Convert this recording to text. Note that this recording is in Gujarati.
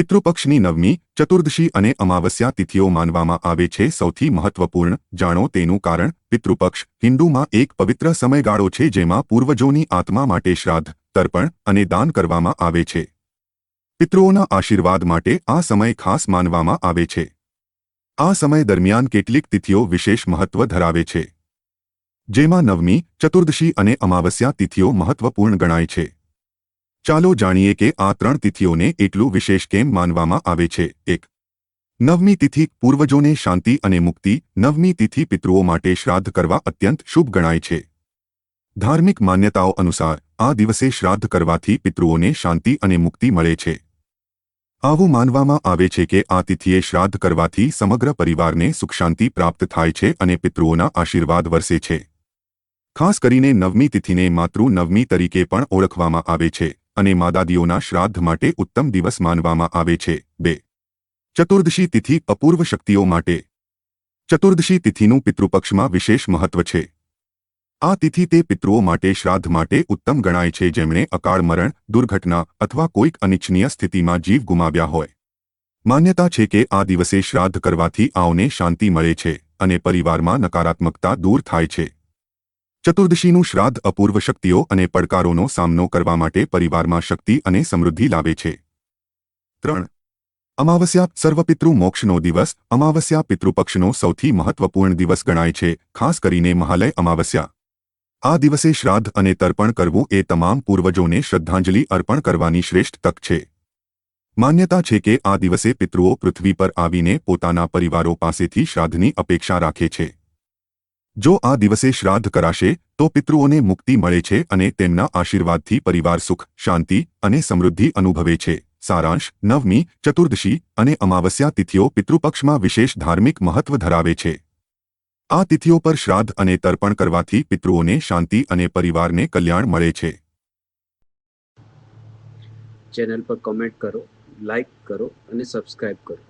પિતૃપક્ષની નવમી, ચતુર્દશી અને અમાવસ્યા તિથિઓ માનવામાં આવે છે. સૌથી મહત્વપૂર્ણ, જાણો તેનું કારણ, પિતૃપક્ષ, હિન્દુમાં એક પવિત્ર સમયગાળો છે જેમાં પૂર્વજોની આત્મા માટે શ્રાદ્ધ, તર્પણ અને દાન કરવામાં આવે છે. પિતૃઓના આશીર્વાદ માટે આ સમય ખાસ માનવામાં આવે છે. આ સમય દરમિયાન કેટલીક તિથિઓ વિશેષ મહત્વ ધરાવે છે. જેમાં નવમી, ચતુર્દશી અને અમાવસ્યા તિથિઓ મહત્વપૂર્ણ ગણાય છે. ચાલો જાણીએ કે આ ત્રણ તિથિઓને એટલું વિશેષ કેમ માનવામાં આવે છે. એક, નવમી તિથિ પૂર્વજોને શાંતિ અને મુક્તિ. નવમી તિથિ પિતૃઓ માટે શ્રાદ્ધ કરવા અત્યંત શુભ ગણાય છે. ધાર્મિક માન્યતાઓ અનુસાર, આ દિવસે શ્રાદ્ધ કરવાથી પિતૃઓને શાંતિ અને મુક્તિ મળે છે. આવું માનવામાં આવે છે કે આ તિથિએ શ્રાદ્ધ કરવાથી સમગ્ર પરિવારને સુખશાંતિ પ્રાપ્ત થાય છે અને પિતૃઓના આશીર્વાદ વરસે છે. ખાસ કરીને નવમી તિથિને માતૃ નવમી તરીકે પણ ઓળખવામાં આવે છે. અને માદાદીઓના શ્રાદ્ધ માટે ઉત્તમ દિવસ માનવામાં આવે છે. બે. ચતુર્દશી તિથિ અપૂર્વ શક્તિઓ માટે. ચતુર્દશી તિથિનું પિતૃપક્ષમાં વિશેષ મહત્વ છે. આ તિથિ તે પિતૃઓ માટે શ્રાદ્ધ માટે ઉત્તમ ગણાય છે જેમણે અકાળ મરણ, દુર્ઘટના અથવા કોઈક અનિચ્છનીય સ્થિતિમાં જીવ ગુમાવ્યા હોય. માન્યતા છે કે આ દિવસે શ્રાદ્ધ કરવાથી આવને શાંતિ મળે છે અને પરિવારમાં નકારાત્મકતા દૂર થાય છે. ચતુર્દશીનું શ્રાદ્ધ અપૂર્વ શક્તિઓ અને પડકારોનો સામનો કરવા માટે પરિવારમાં શક્તિ અને સમૃદ્ધિ લાવે છે. ત્રણ. અમાવસ્યા સર્વપિતૃ મોક્ષનો દિવસ અમાવસ્યા પિતૃપક્ષનો સૌથી મહત્વપૂર્ણ દિવસ ગણાય છે, ખાસ કરીને મહાલય અમાવસ્યા. આ દિવસે શ્રાદ્ધ અને તર્પણ કરવું એ તમામ પૂર્વજોને શ્રદ્ધાંજલિ અર્પણ કરવાની શ્રેષ્ઠ તક છે. માન્યતા છે કે આ દિવસે પિતૃઓ પૃથ્વી પર આવીને પોતાના પરિવારો પાસેથી શ્રાદ્ધની અપેક્ષા રાખે છે. જો આ દિવસે શ્રાદ્ધ કરાશે, તો પિતૃઓને મુક્તિ મળે છે અને તેમના આશીર્વાદથી પરિવાર સુખ, શાંતિ અને સમૃદ્ધિ અનુભવે છે. સારાંશ, નવમી, ચતુર્દશી અને અમાવસ્યા તિથિઓ પિતૃપક્ષમાં વિશેષ ધાર્મિક મહત્વ ધરાવે છે. આ તિથિઓ પર શ્રાદ્ધ અને તર્પણ કરવાથી પિતૃઓને શાંતિ અને પરિવારને કલ્યાણ મળે છે. ચેનલ પર કમેન્ટ કરો, લાઈક કરો અને સબસ્ક્રાઇબ કરો.